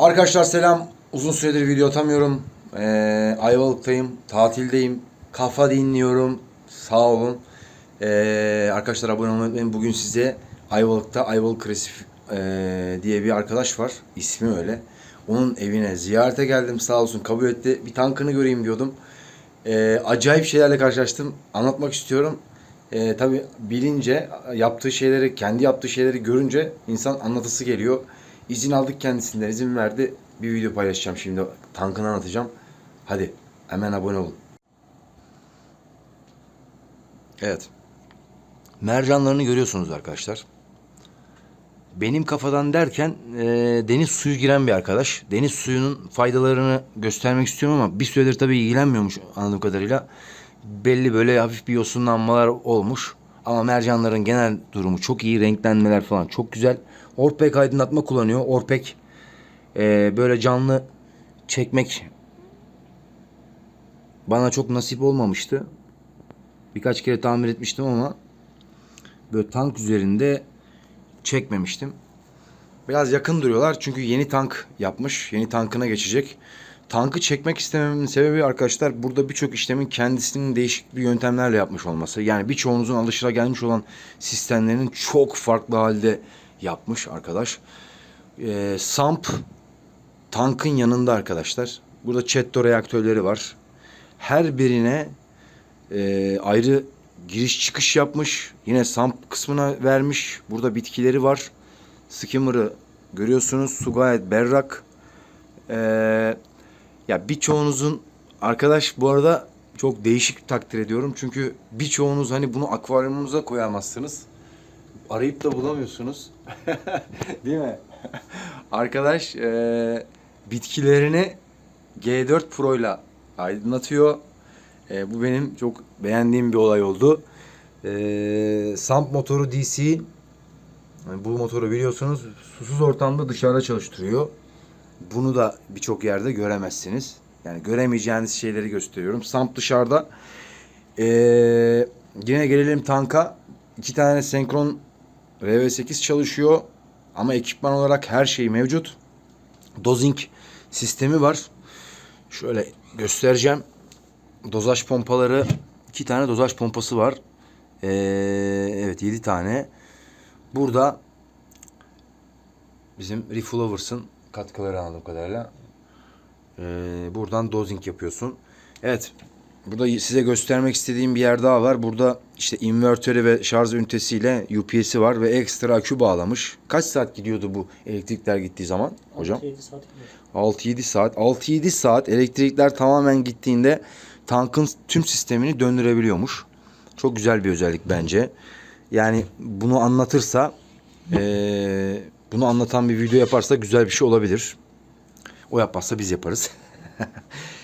Arkadaşlar selam. Uzun süredir video atamıyorum. Ee, Ayvalık'tayım. Tatildeyim. Kafa dinliyorum. Sağ olun. Ee, arkadaşlar abone olmayı unutmayın. Bugün size Ayvalık'ta Ayvalık Resif ee, diye bir arkadaş var. İsmi öyle. Onun evine ziyarete geldim. Sağ olsun kabul etti. Bir tankını göreyim diyordum. Ee, acayip şeylerle karşılaştım. Anlatmak istiyorum. Ee, tabii bilince yaptığı şeyleri, kendi yaptığı şeyleri görünce insan anlatısı geliyor. İzin aldık kendisinden, izin verdi. Bir video paylaşacağım şimdi. Tankını anlatacağım. Hadi hemen abone olun. Evet. Mercanlarını görüyorsunuz arkadaşlar. Benim kafadan derken e, deniz suyu giren bir arkadaş. Deniz suyunun faydalarını göstermek istiyorum ama bir süredir tabii ilgilenmiyormuş anladığım kadarıyla. Belli böyle hafif bir yosunlanmalar olmuş. Ama mercanların genel durumu çok iyi. Renklenmeler falan çok güzel. Orpek aydınlatma kullanıyor. Orpek e, böyle canlı çekmek bana çok nasip olmamıştı. Birkaç kere tamir etmiştim ama böyle tank üzerinde çekmemiştim. Biraz yakın duruyorlar çünkü yeni tank yapmış. Yeni tankına geçecek. Tankı çekmek istememin sebebi arkadaşlar burada birçok işlemin kendisinin değişik bir yöntemlerle yapmış olması. Yani birçoğunuzun alışılagelmiş olan sistemlerinin çok farklı halde yapmış arkadaş. Ee, Samp tankın yanında arkadaşlar. Burada Chetto reaktörleri var. Her birine e, ayrı giriş çıkış yapmış. Yine Samp kısmına vermiş. Burada bitkileri var. Skimmer'ı görüyorsunuz. Su gayet berrak. Ee, ya birçoğunuzun arkadaş bu arada çok değişik takdir ediyorum. Çünkü birçoğunuz hani bunu akvaryumunuza koyamazsınız. Arayıp da bulamıyorsunuz. Değil mi? Arkadaş e, bitkilerini G4 Pro ile aydınlatıyor. E, bu benim çok beğendiğim bir olay oldu. E, Samp motoru DC. Bu motoru biliyorsunuz susuz ortamda dışarıda çalıştırıyor. Bunu da birçok yerde göremezsiniz. Yani göremeyeceğiniz şeyleri gösteriyorum. Samp dışarıda. Ee, yine gelelim tanka. İki tane senkron RV8 çalışıyor. Ama ekipman olarak her şey mevcut. Dozing sistemi var. Şöyle göstereceğim. Dozaj pompaları. iki tane dozaj pompası var. Ee, evet yedi tane. Burada bizim Reflowers'ın katkıları anladığım kadarıyla. Ee, buradan dozing yapıyorsun. Evet. Burada size göstermek istediğim bir yer daha var. Burada işte invertörü ve şarj ünitesiyle UPS'i var ve ekstra akü bağlamış. Kaç saat gidiyordu bu elektrikler gittiği zaman hocam? 7 saat gidiyor. 6-7 saat. 6-7 saat elektrikler tamamen gittiğinde tankın tüm sistemini döndürebiliyormuş. Çok güzel bir özellik bence. Yani bunu anlatırsa eee, bunu anlatan bir video yaparsa güzel bir şey olabilir. O yapmazsa biz yaparız.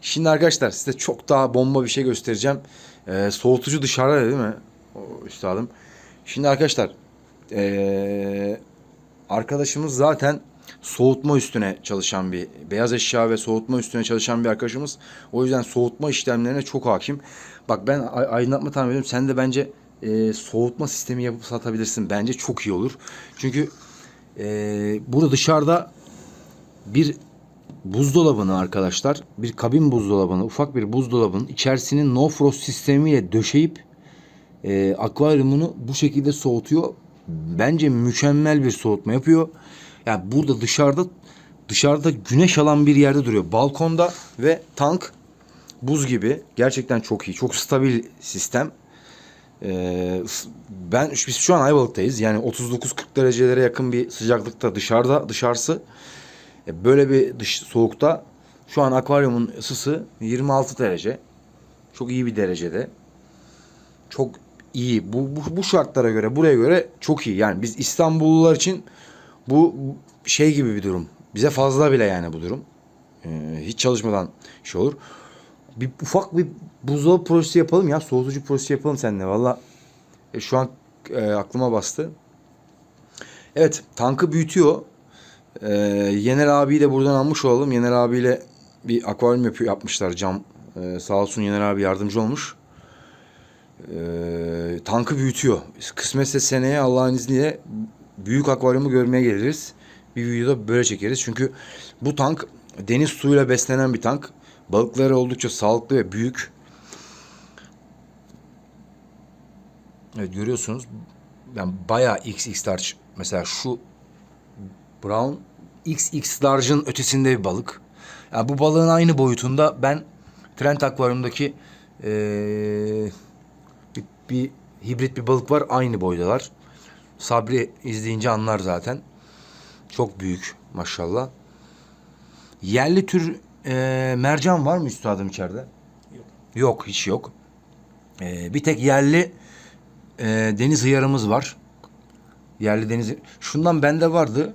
Şimdi arkadaşlar size çok daha bomba bir şey göstereceğim. Eee, soğutucu dışarıda değil mi? O, üstadım. Şimdi arkadaşlar eee, arkadaşımız zaten soğutma üstüne çalışan bir beyaz eşya ve soğutma üstüne çalışan bir arkadaşımız. O yüzden soğutma işlemlerine çok hakim. Bak ben ay- aydınlatma tahmin ediyorum. Sen de bence e, soğutma sistemi yapıp satabilirsin. Bence çok iyi olur. Çünkü e, burada dışarıda bir buzdolabını arkadaşlar, bir kabin buzdolabını, ufak bir buzdolabının içerisinin no frost sistemiyle döşeyip e, akvaryumunu bu şekilde soğutuyor. Bence mükemmel bir soğutma yapıyor. Yani burada dışarıda dışarıda güneş alan bir yerde duruyor. Balkonda ve tank buz gibi. Gerçekten çok iyi. Çok stabil sistem. Ee, ben biz şu an Ayvalık'tayız. Yani 39-40 derecelere yakın bir sıcaklıkta dışarıda dışarısı. E, Böyle bir dış soğukta şu an akvaryumun ısısı 26 derece. Çok iyi bir derecede. Çok iyi. Bu, bu, bu şartlara göre, buraya göre çok iyi. Yani biz İstanbullular için bu şey gibi bir durum. Bize fazla bile yani bu durum. Ee, hiç çalışmadan şey olur. Bir ufak bir buzdolabı projesi yapalım ya. Soğutucu projesi yapalım seninle. Valla e, şu an e, aklıma bastı. Evet tankı büyütüyor. Ee, Yener abiyi de buradan almış olalım. Yener abiyle bir akvaryum yapıyor, yapmışlar cam. Ee, sağ olsun Yener abi yardımcı olmuş. Ee, tankı büyütüyor. Kısmetse seneye Allah'ın izniyle büyük akvaryumu görmeye geliriz. bir videoda böyle çekeriz. Çünkü bu tank deniz suyuyla beslenen bir tank. Balıkları oldukça sağlıklı ve büyük. Evet görüyorsunuz. Yani bayağı XX large. Mesela şu Brown XX large'ın ötesinde bir balık. Yani bu balığın aynı boyutunda ben Trent Akvaryum'daki eee, bir, bir hibrit bir balık var. Aynı boydalar. Sabri izleyince anlar zaten. Çok büyük maşallah. Yerli tür eee, mercan var mı üstadım içeride? Yok. Yok hiç yok. Eee, bir tek yerli eee, deniz hıyarımız var. Yerli deniz. Şundan bende vardı.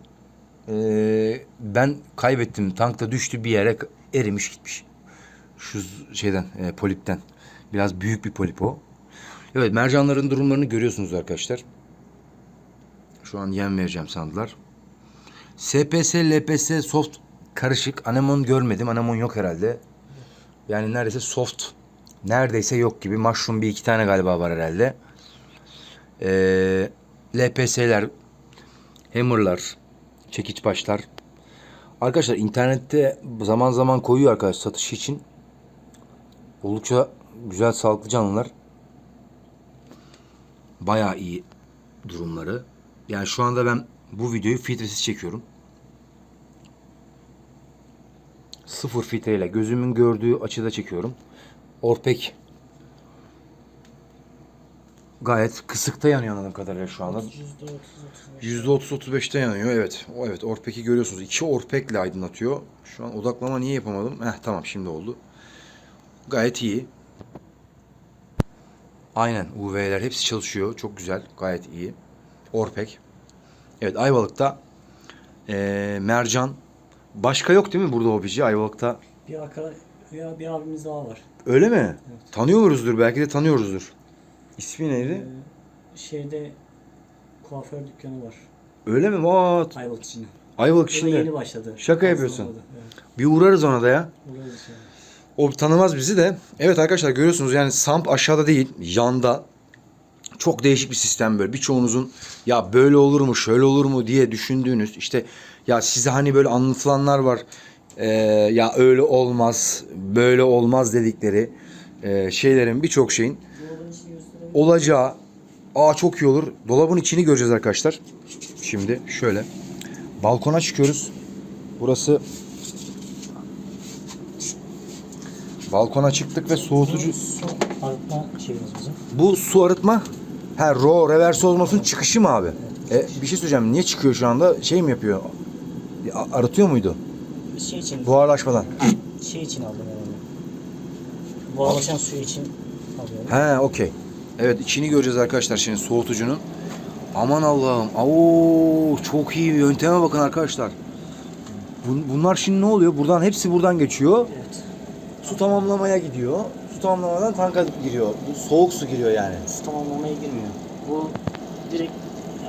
Eee, ben kaybettim. Tankta düştü bir yere erimiş gitmiş. Şu şeyden eee, polipten. Biraz büyük bir polip o. Evet mercanların durumlarını görüyorsunuz arkadaşlar. Şu an yem vereceğim sandılar. SPS, LPS, soft karışık. Anemon görmedim. Anemon yok herhalde. Yani neredeyse soft. Neredeyse yok gibi. Mushroom bir iki tane galiba var herhalde. Ee, LPS'ler, hammer'lar, çekiç başlar. Arkadaşlar internette zaman zaman koyuyor arkadaş satış için. Oldukça güzel sağlıklı canlılar. Bayağı iyi durumları. Yani şu anda ben bu videoyu filtresiz çekiyorum. Sıfır filtreyle gözümün gördüğü açıda çekiyorum. Orpek gayet kısıkta yanıyor anladığım kadarıyla şu anda. Yüzde otuz, otuz beş. %30-35'te yanıyor evet. O evet Orpek'i görüyorsunuz. İki Orpek'le aydınlatıyor. Şu an odaklama niye yapamadım? Heh tamam şimdi oldu. Gayet iyi. Aynen UV'ler hepsi çalışıyor. Çok güzel. Gayet iyi. Orpek. Evet Ayvalık'ta eee, mercan. Başka yok değil mi burada hobici Ayvalık'ta? Bir arkadaş ya bir abimiz daha var. Öyle mi? Evet. Tanıyoruzdur belki de tanıyoruzdur. İsmi neydi? Ee, şeyde kuaför dükkanı var. Öyle mi? What? Ayvalık içinde. Ayvalık içinde. yeni başladı. Şaka yapıyorsun. olmadı, Evet. Bir uğrarız ona da ya. Da şey. O tanımaz bizi de. Evet arkadaşlar görüyorsunuz yani samp aşağıda değil yanda. Çok değişik bir sistem böyle. Birçoğunuzun ya böyle olur mu şöyle olur mu diye düşündüğünüz işte ya size hani böyle anlatılanlar var. Ee, ya öyle olmaz böyle olmaz dedikleri e, şeylerin birçok şeyin. Olacağı aa çok iyi olur. Dolabın içini göreceğiz arkadaşlar. Şimdi şöyle balkona çıkıyoruz. Burası balkona çıktık ve soğutucu Su arıtma şeyimiz bizim. Bu su arıtma ha ro reverse olmasının çıkışı mı abi? E, bir şey söyleyeceğim. Niye çıkıyor şu anda? Şey mi yapıyor? A- Arıtıyor muydu? Şey için, Buharlaşmadan. şey için aldım yani. Buharlaşan suyu için alıyorum. He okey. Evet içini göreceğiz arkadaşlar şimdi soğutucunun. Aman Allah'ım. Oo çok iyi yönteme bakın arkadaşlar. Bun- Bunlar şimdi ne oluyor? Buradan hepsi buradan geçiyor. Evet. Su tamamlamaya gidiyor. Su tamamlamadan tanka giriyor. Bu soğuk su giriyor yani. Su tamamlamaya girmiyor. Bu direkt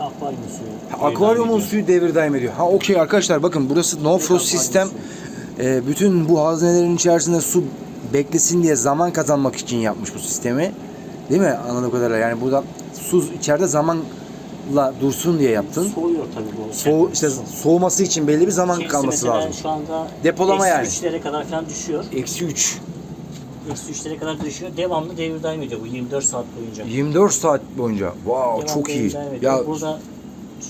akvaryum suyu. Akvaryumun suyu devir daim ediyor. Ha okey arkadaşlar bakın burası no frost sistem. Ee, bütün bu haznelerin içerisinde su beklesin diye zaman kazanmak için yapmış bu sistemi. Değil mi? Anladığım kadarıyla yani burada su içeride zamanla dursun diye yaptın. Soğuyor tabii bu. Soğu işte soğuması için belli bir zaman İçerisi kalması mesela lazım. Şu anda Depolama yani. eksi 3'lere kadar falan düşüyor. Eksi 3. Eksi 3'lere kadar düşüyor. Devamlı devir daim ediyor bu 24 saat boyunca. 24 saat boyunca. Wow Devamlı çok devir iyi. daim ediyor. Ya Burada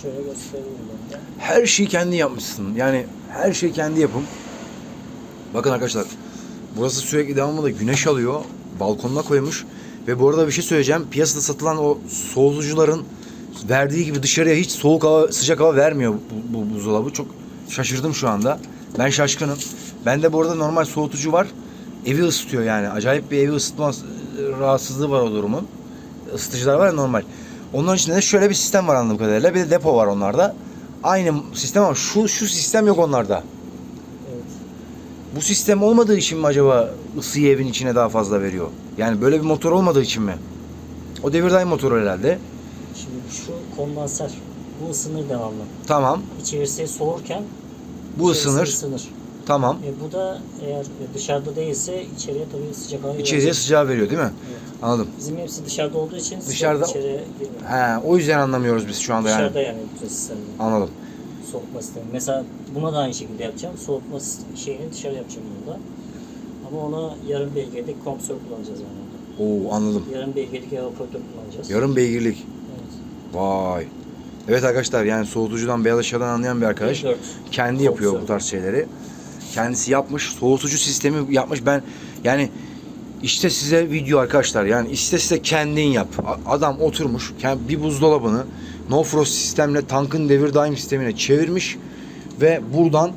şöyle göstereyim ben de. her şeyi kendi yapmışsın. Yani her şey kendi yapım. Bakın arkadaşlar. Burası sürekli devamlı güneş alıyor. Balkonuna koymuş. Ve bu arada bir şey söyleyeceğim. Piyasada satılan o soğutucuların verdiği gibi dışarıya hiç soğuk hava, sıcak hava vermiyor bu, bu buzdolabı. Çok şaşırdım şu anda. Ben şaşkınım. Bende bu arada normal soğutucu var. Evi ısıtıyor yani. Acayip bir evi ısıtma e, rahatsızlığı var o durumun. Isıtıcılar var ya normal. Onların içinde de şöyle bir sistem var anladığım kadarıyla. Bir de depo var onlarda. Aynı sistem ama şu şu sistem yok onlarda. Bu sistem olmadığı için mi acaba ısıyı evin içine daha fazla veriyor? Yani böyle bir motor olmadığı için mi? O devirdaim motoru herhalde. Şimdi şu kondanser bu ısınır devamlı. Tamam. İçerisi soğurken Bu ısınır. ısınır. Tamam. E, bu da eğer dışarıda değilse içeriye tabii sıcak hava İçeriye verecek. sıcağı veriyor değil mi? Evet. Anladım. Bizim hepsi dışarıda olduğu için Dışarıda- içeriye girmiyor. He, o yüzden anlamıyoruz biz şu anda yani. Dışarıda yani bütün sistemler. Anladım. Soğutma sistemi. Mesela buna da aynı şekilde yapacağım. Soğutma şeyini dışarı yapacağım bunda. Ama ona yarım beygirlik kompresör kullanacağız yani. Oo anladım. Yarım beygirlik evaporatör kullanacağız. Yarım beygirlik. Evet. Vay. Evet arkadaşlar yani soğutucudan beyaz eşyadan anlayan bir arkadaş. 1.4. kendi yapıyor bu tarz şeyleri. Kendisi yapmış. Soğutucu sistemi yapmış. Ben yani işte size video arkadaşlar. Yani işte size kendin yap. Adam oturmuş bir buzdolabını no frost sistemle tankın devir daim sistemine çevirmiş ve buradan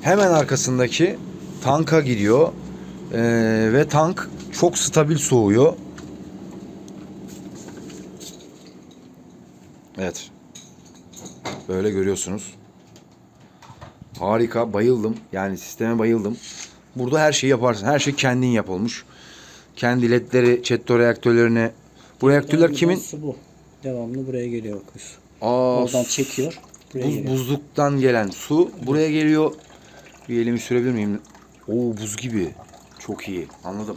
hemen arkasındaki tanka gidiyor. Ee, ve tank çok stabil soğuyor. Evet. Böyle görüyorsunuz. Harika, bayıldım. Yani sisteme bayıldım. Burada her şeyi yaparsın. Her şey kendin yap olmuş. Kendi ledleri, chetto reaktörlerine. Bu reaktörler kimin? Su bu. Devamlı buraya geliyor bakıyorsun. Aa, Oradan çekiyor. Buraya buz, geliyor. buzluktan gelen su buraya geliyor. Bir elimi sürebilir miyim? Oo buz gibi. Çok iyi. Anladım.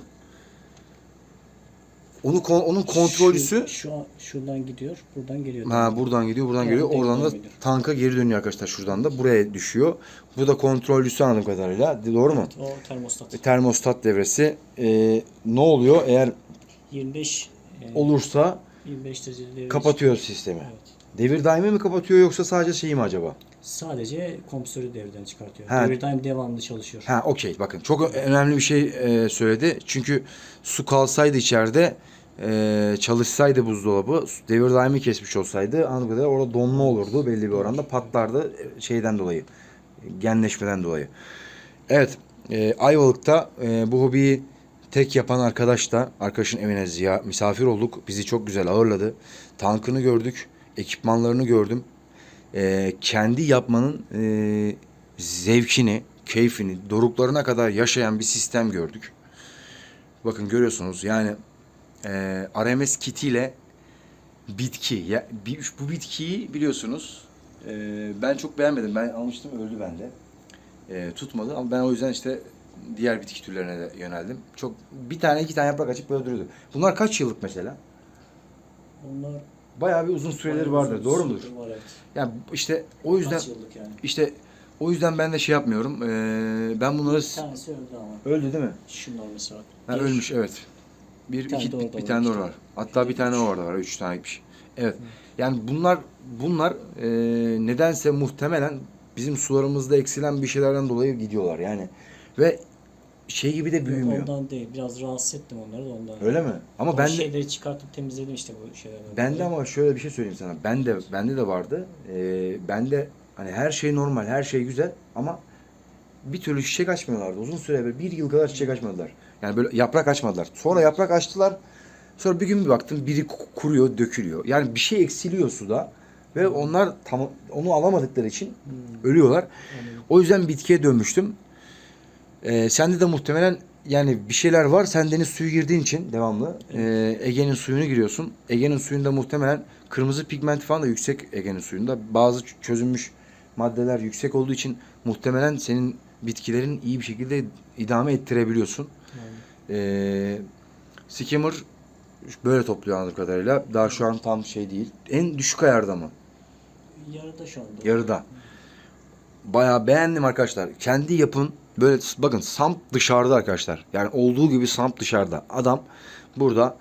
Onu kon- onun kontrolcüsü Şu, şu an şuradan gidiyor, buradan geliyor. Ha buradan gidiyor, buradan geliyor. Oradan da gidiyor. tanka geri dönüyor arkadaşlar şuradan da. Buraya düşüyor. Bu da kontrolcüsü anladığım kadarıyla. Doğru mu? O termostat. Termostat devresi. Ee, ne oluyor? Eğer 25 e, olursa 25 derecede devir- kapatıyor sistemi. Evet. Devir daimi mi kapatıyor yoksa sadece şeyi mi acaba? Sadece kompresörü devreden çıkartıyor. Ha. Devir daim devamlı çalışıyor. Ha okey bakın çok önemli bir şey e, söyledi. Çünkü su kalsaydı içeride e, çalışsaydı buzdolabı devir daimi kesmiş olsaydı anladığım kadarıyla orada donma olurdu belli bir oranda patlardı e, şeyden dolayı genleşmeden dolayı. Evet e, Ayvalık'ta e, bu hobiyi tek yapan arkadaş da arkadaşın evine ziya misafir olduk. Bizi çok güzel ağırladı. Tankını gördük. Ekipmanlarını gördüm. E, kendi yapmanın e, zevkini, keyfini, doruklarına kadar yaşayan bir sistem gördük. Bakın görüyorsunuz yani e, RMS kitiyle bitki. Ya, bu bitkiyi biliyorsunuz e, ben çok beğenmedim. Ben almıştım öldü bende. E, tutmadı ama ben o yüzden işte diğer bitki türlerine de yöneldim. Çok bir tane iki tane yaprak açıp öldürüyordu. Bunlar kaç yıllık mesela? Onlar Bayağı bir uzun süreleri vardır. uzun Doğru mudur? Var, evet. Yani işte o yüzden yani. işte o yüzden ben de şey yapmıyorum. E, ben bunları Bir tanesi öldü ama. öldü değil mi? Şunlar mesela. Ha, Bir- ölmüş evet. Bir, Bir tane iki, bir var, tane var. tane. Hatta bir tane orada var. Üç tane gitmiş. Evet. Yani bunlar bunlar e, nedense muhtemelen bizim sularımızda eksilen bir şeylerden dolayı gidiyorlar yani. Ve şey gibi de büyümüyor. Ondan değil. Biraz rahatsız ettim onları da ondan. Öyle mi? Ama O ben de, şeyleri çıkartıp temizledim işte bu şeyleri. ben de ama şöyle bir şey söyleyeyim sana. Ben de bende de vardı. Ee, ben de hani her şey normal, her şey güzel ama bir türlü çiçek açmıyorlardı. Uzun süre bir, bir yıl kadar çiçek açmadılar. Yani böyle yaprak açmadılar. Sonra yaprak açtılar. Sonra bir gün bir baktım biri ku- kuruyor, dökülüyor. Yani bir şey eksiliyor suda ve onlar tam onu alamadıkları için ölüyorlar. O yüzden bitkiye dönmüştüm. Ee, sende de muhtemelen yani bir şeyler var. Sen deniz suyu girdiğin için devamlı e, Ege'nin suyunu giriyorsun. Ege'nin suyunda muhtemelen kırmızı pigment falan da yüksek Ege'nin suyunda. Bazı ç- çözünmüş maddeler yüksek olduğu için muhtemelen senin bitkilerin iyi bir şekilde idame ettirebiliyorsun. Ee, skimmer böyle topluyor anladığım kadarıyla. Daha şu an tam şey değil. En düşük ayarda mı? Yarıda şu anda. Yarıda. Bayağı beğendim arkadaşlar. Kendi yapın. Böyle bakın samp dışarıda arkadaşlar. Yani olduğu gibi samp dışarıda. Adam burada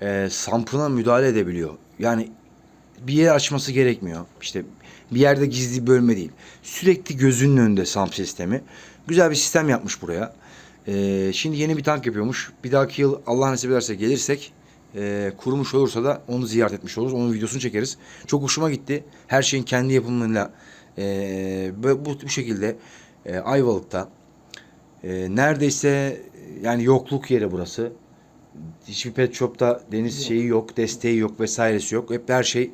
e, sampına müdahale edebiliyor. Yani bir yer açması gerekmiyor. İşte bir yerde gizli bölme değil. Sürekli gözünün önünde samp sistemi. Güzel bir sistem yapmış buraya. E, şimdi yeni bir tank yapıyormuş. Bir dahaki yıl Allah nasip ederse gelirsek e, kurumuş olursa da onu ziyaret etmiş oluruz. Onun videosunu çekeriz. Çok hoşuma gitti. Her şeyin kendi yapımıyla e, bu, bu şekilde e, Ayvalık'ta e, neredeyse yani yokluk yeri burası. Hiçbir pet shop'ta deniz Yok. şeyi yok, desteği yok vesairesi yok. Hep her şey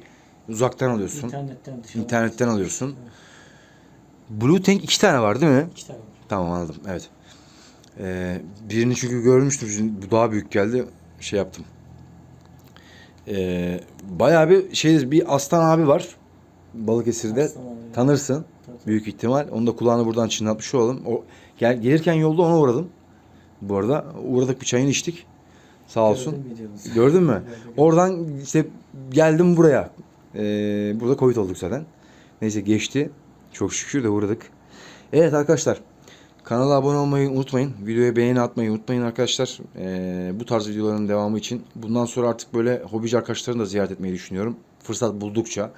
uzaktan alıyorsun. İnternetten dışarı. İnternetten alıyorsun. Blue Tank iki tane var değil mi? İki tane var. Tamam anladım. Evet. Ee, birini çünkü görmüştüm. Şimdi bu daha büyük geldi. Şey yaptım. Ee, bayağı bir şey bir aslan abi var. Balıkesir'de. Aslan abi. Tanırsın. Büyük ihtimal. Onu da kulağını buradan çınlatmış olalım. O, gel, gelirken yolda ona uğradım. Bu arada uğradık bir çayını içtik. Sağ olsun. Videonuzu. Gördün mü? Oradan işte geldim buraya. Ee, burada Covid olduk zaten. Neyse geçti. Çok şükür de uğradık. Evet arkadaşlar. Kanala abone olmayı unutmayın. Videoya beğeni atmayı unutmayın arkadaşlar. Ee, bu tarz videoların devamı için. Bundan sonra artık böyle hobici arkadaşlarını da ziyaret etmeyi düşünüyorum. Fırsat buldukça.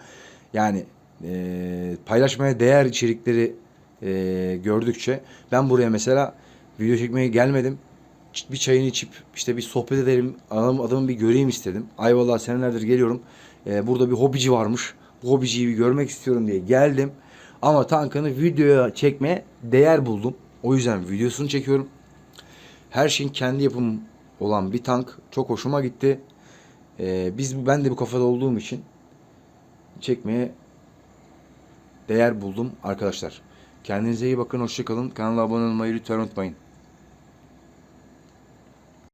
Yani e, paylaşmaya değer içerikleri e, gördükçe. Ben buraya mesela video çekmeye gelmedim. Bir çayını içip işte bir sohbet edelim. Adam, adamı bir göreyim istedim. Ayvalık'a senelerdir geliyorum. Ee, burada bir hobici varmış. Bu hobiciyi bir görmek istiyorum diye geldim. Ama tankını videoya çekmeye değer buldum. O yüzden videosunu çekiyorum. Her şeyin kendi yapım olan bir tank. Çok hoşuma gitti. Ee, biz ben de bu kafada olduğum için çekmeye değer buldum arkadaşlar. Kendinize iyi bakın. Hoşçakalın. Kanala abone olmayı lütfen unutmayın.